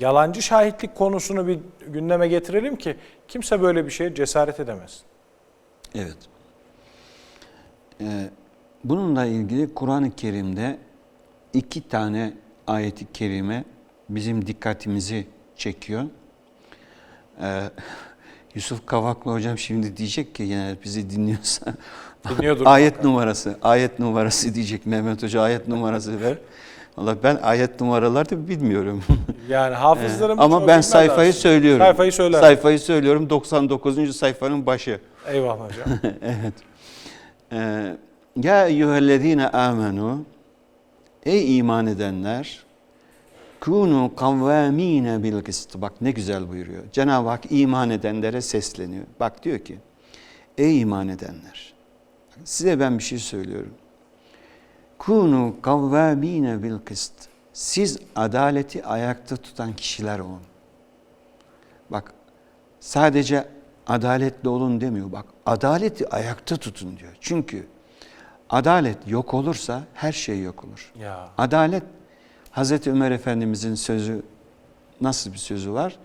yalancı şahitlik konusunu bir gündeme getirelim ki kimse böyle bir şeye cesaret edemez. Evet. Ee, bununla ilgili Kur'an-ı Kerim'de iki tane ayeti kerime bizim dikkatimizi çekiyor. Ee, Yusuf Kavaklı hocam şimdi diyecek ki yani bizi dinliyorsa ayet muhakkak. numarası, ayet numarası diyecek Mehmet Hoca ayet numarası ver. Valla ben ayet numaraları da bilmiyorum. Yani hafızlarım Ee, Ama ben sayfayı aslında. söylüyorum. Sayfayı söyler. Sayfayı söylüyorum 99. sayfanın başı. Eyvallah hocam. evet. Ee, ya eyyühellezine amenu Ey iman edenler kunu kavvamine bil kıst. Bak ne güzel buyuruyor. Cenab-ı Hak iman edenlere sesleniyor. Bak diyor ki ey iman edenler size ben bir şey söylüyorum. Kunu kavvamine bil kıst. Siz adaleti ayakta tutan kişiler olun. Bak sadece adaletli olun demiyor. Bak adaleti ayakta tutun diyor. Çünkü adalet yok olursa her şey yok olur. ya Adalet Hazreti Ömer Efendimizin sözü nasıl bir sözü var?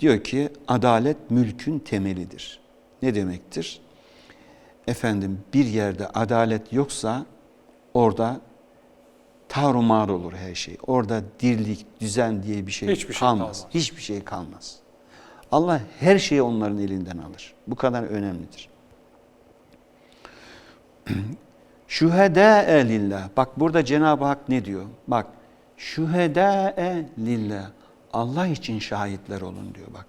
Diyor ki adalet mülkün temelidir. Ne demektir? Efendim bir yerde adalet yoksa orada tarumar olur her şey. Orada dirlik, düzen diye bir şey Hiçbir şey kalmaz. kalmaz. Hiçbir şey kalmaz. Allah her şeyi onların elinden alır. Bu kadar önemlidir. Şühedâe lillah. Bak burada Cenab-ı Hak ne diyor? Bak şühedâe lillah. Allah için şahitler olun diyor bak.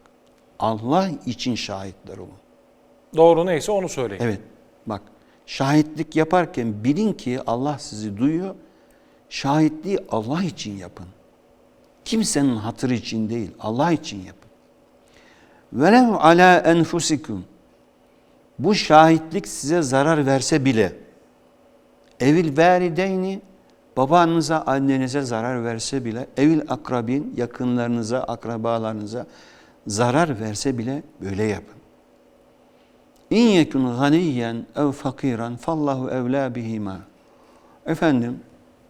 Allah için şahitler olun. doğru neyse onu söyleyin. Evet bak şahitlik yaparken bilin ki Allah sizi duyuyor. Şahitliği Allah için yapın. Kimsenin hatırı için değil Allah için yapın. Velev ala enfusikum. Bu şahitlik size zarar verse bile evil verideyni babanıza annenize zarar verse bile evil akrabin yakınlarınıza akrabalarınıza zarar verse bile böyle yapın. İn yekun ganiyen ev fakiran fallahu evla bihima. Efendim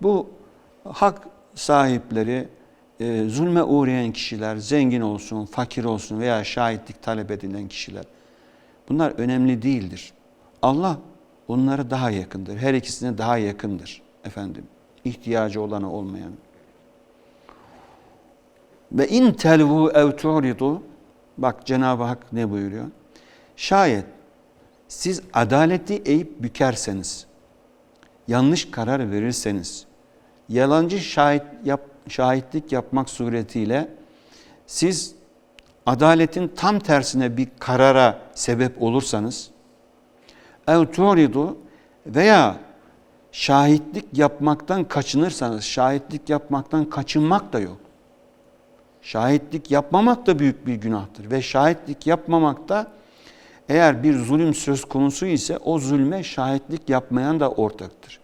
bu hak sahipleri e, zulme uğrayan kişiler zengin olsun, fakir olsun veya şahitlik talep edilen kişiler bunlar önemli değildir. Allah onlara daha yakındır. Her ikisine daha yakındır efendim. İhtiyacı olanı olmayan. Ve in telvu ev bak Cenab-ı Hak ne buyuruyor? Şayet siz adaleti eğip bükerseniz, yanlış karar verirseniz, yalancı şahit yap, şahitlik yapmak suretiyle siz adaletin tam tersine bir karara sebep olursanız, ev tu'ridu veya şahitlik yapmaktan kaçınırsanız, şahitlik yapmaktan kaçınmak da yok. Şahitlik yapmamak da büyük bir günahtır ve şahitlik yapmamak da eğer bir zulüm söz konusu ise o zulme şahitlik yapmayan da ortaktır.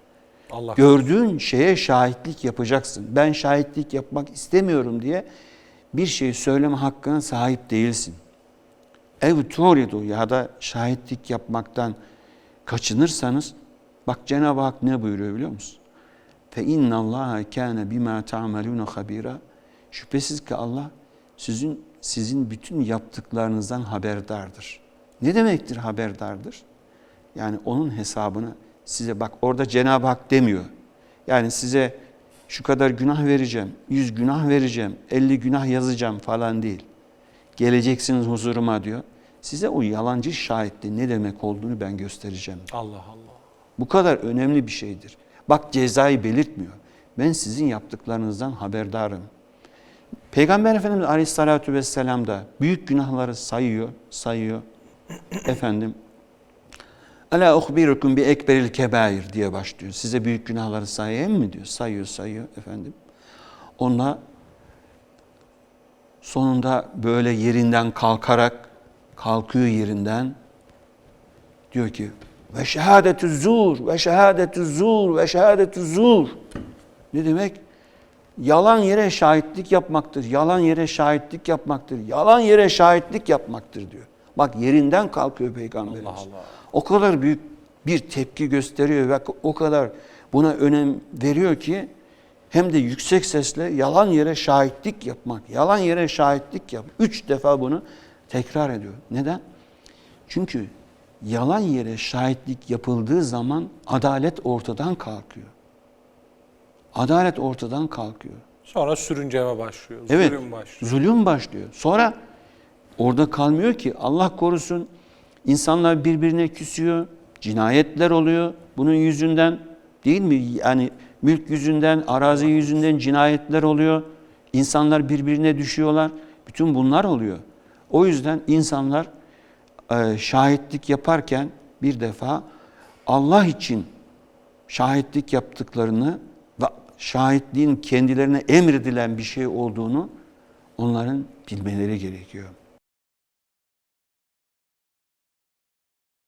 Allah Gördüğün şeye şahitlik yapacaksın. Ben şahitlik yapmak istemiyorum diye bir şey söyleme hakkına sahip değilsin. Ev turidu ya da şahitlik yapmaktan kaçınırsanız bak Cenab-ı Hak ne buyuruyor biliyor musun? Fe inna Allaha kana bima ta'malun habira. Şüphesiz ki Allah sizin sizin bütün yaptıklarınızdan haberdardır. Ne demektir haberdardır? Yani onun hesabını size bak orada Cenab-ı Hak demiyor. Yani size şu kadar günah vereceğim, yüz günah vereceğim, elli günah yazacağım falan değil. Geleceksiniz huzuruma diyor. Size o yalancı şahitliğin ne demek olduğunu ben göstereceğim. Allah Allah. Bu kadar önemli bir şeydir. Bak cezayı belirtmiyor. Ben sizin yaptıklarınızdan haberdarım. Peygamber Efendimiz Aleyhisselatü Vesselam da büyük günahları sayıyor, sayıyor. Efendim, Ala uhbirukum bi ekberil kebair diye başlıyor. Size büyük günahları sayayım mı diyor. Sayıyor, sayıyor efendim. Onunla sonunda böyle yerinden kalkarak kalkıyor yerinden. Diyor ki ve şehadetü zur ve şehadetü zur ve şehadetü zur. Ne demek? Yalan yere şahitlik yapmaktır. Yalan yere şahitlik yapmaktır. Yalan yere şahitlik yapmaktır diyor. Bak yerinden kalkıyor peygamberimiz. Allah Allah. O kadar büyük bir tepki gösteriyor ve o kadar buna önem veriyor ki hem de yüksek sesle yalan yere şahitlik yapmak, yalan yere şahitlik yap. Üç defa bunu tekrar ediyor. Neden? Çünkü yalan yere şahitlik yapıldığı zaman adalet ortadan kalkıyor. Adalet ortadan kalkıyor. Sonra sürünceme başlıyor. Evet. Zulüm başlıyor. Zulüm başlıyor. Sonra orada kalmıyor ki Allah korusun insanlar birbirine küsüyor, cinayetler oluyor bunun yüzünden değil mi? Yani mülk yüzünden, arazi yüzünden cinayetler oluyor. İnsanlar birbirine düşüyorlar. Bütün bunlar oluyor. O yüzden insanlar e, şahitlik yaparken bir defa Allah için şahitlik yaptıklarını ve şahitliğin kendilerine emredilen bir şey olduğunu onların bilmeleri gerekiyor.